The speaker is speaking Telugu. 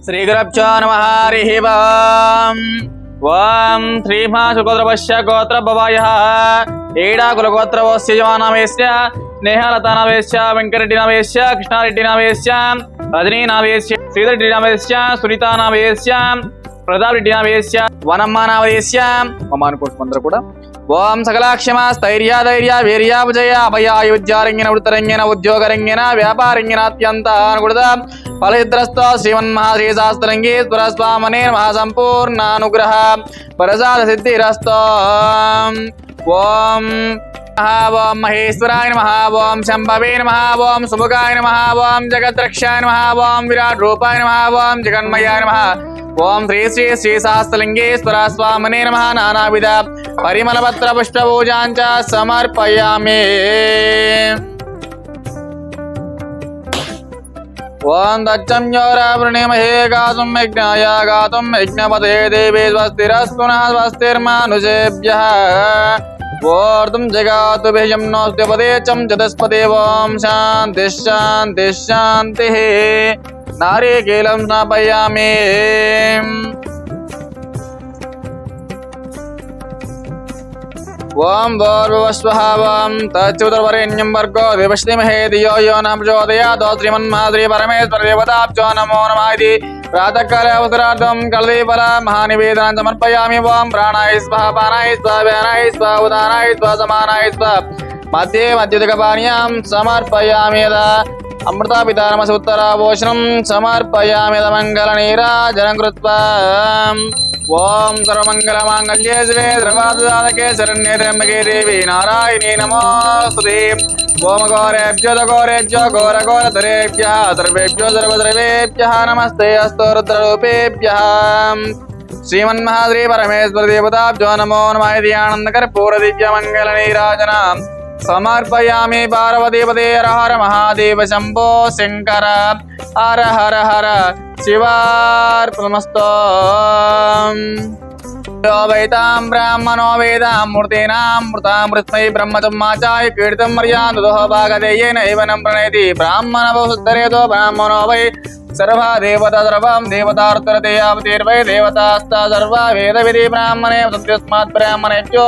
శ్రీగురభ్యో నమ హరి ఓం శ్రీమా సుగోత్రపశ్య గోత్ర భవాయ ఏడా కులగోత్రవస్య జవానామేశ్య స్నేహలతానావేశ్య వెంకరెడ్డి నావేశ్య కృష్ణారెడ్డి నావేశ్య రజనీ నావేశ్య శ్రీధరెడ్డి నావేశ్య సునీతా నావేశ్య ప్రతాప్ రెడ్డి నావేశ్య వనమ్మ నావేశ్య మమ్మ అనుకుంటున్నాం కూడా. ఓం సకలాక్షమ స్థైర్య ధైర్య వీర్య విజయ అభయ విద్యారంగిన వృత్తరంగిన ఉద్యోగరంగిన వ్యాపారంగిన అత్యంత అనుకూడద ఫలహిద్రస్త శ్రీమన్మహాశ్రీ శాస్త్రంగీశ్వర స్వామనే మహాసంపూర్ణానుగ్రహ ప్రసాద సిద్ధిరస్త ఓం మహా ఓం మహేశ్వరాయ నమః ఓం శంభవే నమః ఓం సుముఖాయ నమః ఓం జగద్రక్షాయ నమః ఓం విరాట్ రూపాయ నమః ఓం జగన్మయాయ నమః. ఓం శ్రీ శ్రీ శ్రీ సహస్రలింగేశ్వర స్వామినే నమః నానావిధ పరిమళపత్ర పుష్పపూజాంచ సమర్పయామి ఓం దచ్చం యోరావృణిమహే గాతుం యజ్ఞాయ గాతుం యజ్ఞపదే దేవే స్వస్తిరస్తు నః స్వస్తిర్మానుషేభ్యः ఓర్ధం జగాతు భేయం నోస్తిపదే చం చతస్పదే ఓం శాంతి శాంతి శాంతి नारिकेलं स्थापयामि ओम भोर्वस्वः वं तच्युतर्वरेण्यं भर्गो विपश्निमहे धियो यो न प्रचोदयादो श्रीमन्माद्रि परमेश्वरदेवताब्जो नमो नमः इति प्रातःकाले अवसरार्थं कलदीफल महानिवेदनं समर्पयामि वां प्राणाय स्वः पानाय स्वः व्यानाय स्वः उदानाय स्वः समानाय स्वः मध्ये मध्युदकपानीयां समर्पयामि यदा సమర్పయామి యదా సమర్పయామి మంగళ నీరాజనం కృత్వా. ఓం సర్వమంగళమాంగళ్యే శివే ద్రవాదకే శరణ్యే త్ర్యంబకే దేవి నారాయణీ నమోస్తుతే. ఓం ఘోరేభ్యో ఘోరేభ్యో ఘోర ఘోరధరేభ్య సర్వేభ్యో సర్వద్రవేభ్య నమస్తే అస్తో రుద్రరూపేభ్య. శ్రీమన్మహాద్రి పరమేశ్వర దేవతాభ్యో నమో నమ ఇది ఆనందకర పూర దివ్య మంగళ నీరాజన. సమర్పయామి పార్వతీపదే హర హర మహాదేవ శంభో శంకర హర హర హర శివార్పణమస్తో. వైతాం బ్రాహ్మణో వేదాం మూర్తీనాం మృతామృత్మై బ్రహ్మచమ్మాచాయ కీర్తిం మర్యాదతో భాగదేయేనైవ నం ప్రణయతి బ్రాహ్మణ బహుత్తరేతో బ్రాహ్మణో వై సర్వా దేవత సర్వం దేవతార్తరతే యావతీర్వై దేవతాస్తా సర్వా వేద విధి బ్రాహ్మణే సత్యస్మాత్ బ్రాహ్మణేభ్యో